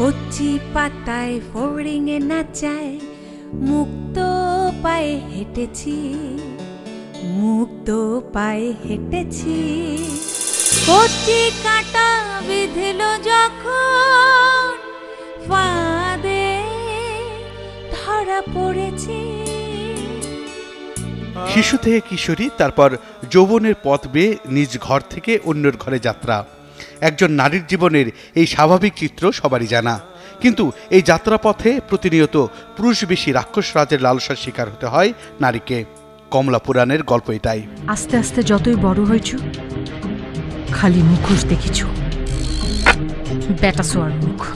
কচি পাতায় ফোড়িংয়ে নাচায়, মুক্ত পায়ে হেঁটেছি, মুক্ত পায়ে হেঁটেছি। কচি কাটা বিঁধল যখন, ফাঁদে ধরা পড়েছি। শিশু থেকে কিশোরী, তারপর যৌবনের পথ বেয়ে নিজ ঘর থেকে অন্যের ঘরে যাত্রা। একজন নারীর জীবনের এই স্বাভাবিক চিত্র সবারই জানা। কিন্তু এই যাত্রাপথে প্রতিনিয়ত পুরুষ বেশি রাক্ষস রাজের লালসার শিকার হতে হয় নারীকে। কমলা পুরাণের গল্প এটাই। আস্তে আস্তে যতই বড় হয়েছ, খালি মুখোশ দেখিছ। বেটা সোয়ার মুখ।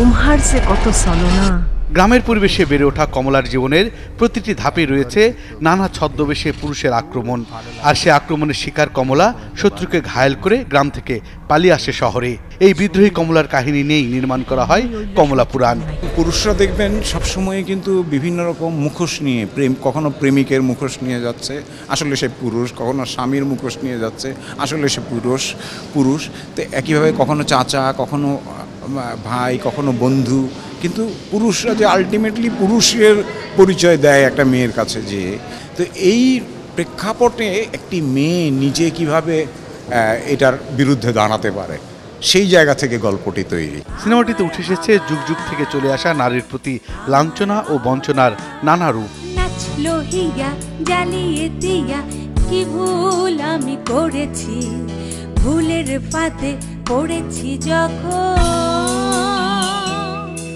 উমহার সে কত সলনা। গ্রামের পরিবেশে বেড়ে ওঠা কমলার জীবনের প্রতিটি ধাপে রয়েছে নানা ছদ্মবেশে পুরুষের আক্রমণ। আর সে আক্রমণের শিকার কমলা শত্রুকে ঘায়েল করে গ্রাম থেকে পালিয়ে আসে শহরে। এই বিদ্রোহী কমলার কাহিনী নিয়েই নির্মাণ করা হয় কমলা পুরাণ। পুরুষরা দেখবেন, সবসময় কিন্তু বিভিন্ন রকম মুখোশ নিয়ে, প্রেম, কখনো প্রেমিকের মুখোশ নিয়ে যাচ্ছে। আসলে সে পুরুষ, কখনো স্বামীর মুখোশ নিয়ে যাচ্ছে। আসলে সে পুরুষ পুরুষ। তো একইভাবে কখনো চাচা, কখনো ভাই, কখনো বন্ধু কিন্তু পুরুষরা যে আলটিমেটলি পুরুষের পরিচয় দেয় একটা মেয়ের কাছে যে তো এই প্রেক্ষাপটে একটি মেয়ে নিজে কীভাবে এটার বিরুদ্ধে দাঁড়াতে পারে সেই জায়গা থেকে গল্পটি তৈরি। সিনেমাটিতে উঠে এসেছে যুগ যুগ থেকে চলে আসা নারীর প্রতি লাঞ্ছনা ও বঞ্চনার নানা রূপ। কি ভুল আমি করেছি? ভুলের ফাঁদে পড়েছি যখন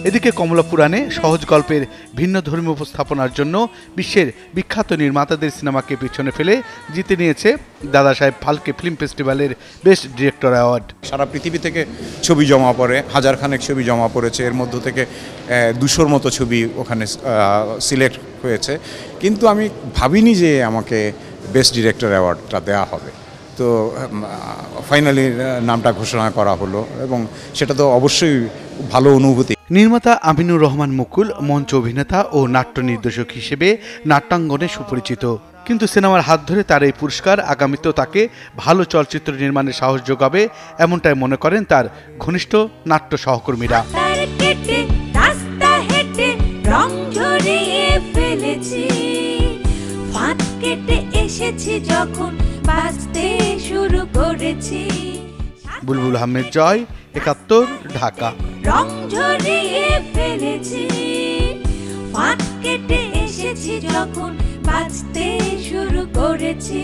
এদিকে কমলা পুরাণে সহজ গল্পের ভিন্ন ধর্মীয় উপস্থাপনার জন্য বিশ্বের বিখ্যাত নির্মাতাদের সিনেমাকে পিছনে ফেলে জিতে নিয়েছে দাদা সাহেব ফালকে ফিল্ম ফেস্টিভ্যালের বেস্ট ডিরেক্টর অ্যাওয়ার্ড। সারা পৃথিবী থেকে ছবি জমা পড়ে হাজার খানেক ছবি জমা পড়েছে, এর মধ্য থেকে দুশোর মতো ছবি ওখানে সিলেক্ট হয়েছে। কিন্তু আমি ভাবিনি যে আমাকে বেস্ট ডিরেক্টর অ্যাওয়ার্ডটা দেওয়া হবে। তো ফাইনালি নামটা ঘোষণা করা হলো এবং সেটা তো অবশ্যই ভালো অনুভূতি। নির্মাতা আমিনুর রহমান মুকুল মঞ্চ অভিনেতা ও নাট্য নির্দেশক হিসেবে নাট্যাঙ্গনে সুপরিচিত। কিন্তু সিনেমার হাত ধরে তার এই পুরস্কার আগামীতেও তাকে ভালো চলচ্চিত্র নির্মাণের সাহস যোগাবে এমনটাই মনে করেন তার ঘনিষ্ঠ নাট্য সহকর্মীরা। এসেছি যখন বাঁচতে শুরু করেছি। বুলবুল আহমেদ জয়, একাত্তর, ঢাকা। রং ঝরিয়ে ফেলেছি ফাঁক কেটে এসেছি যখন বাঁচতে শুরু করেছি।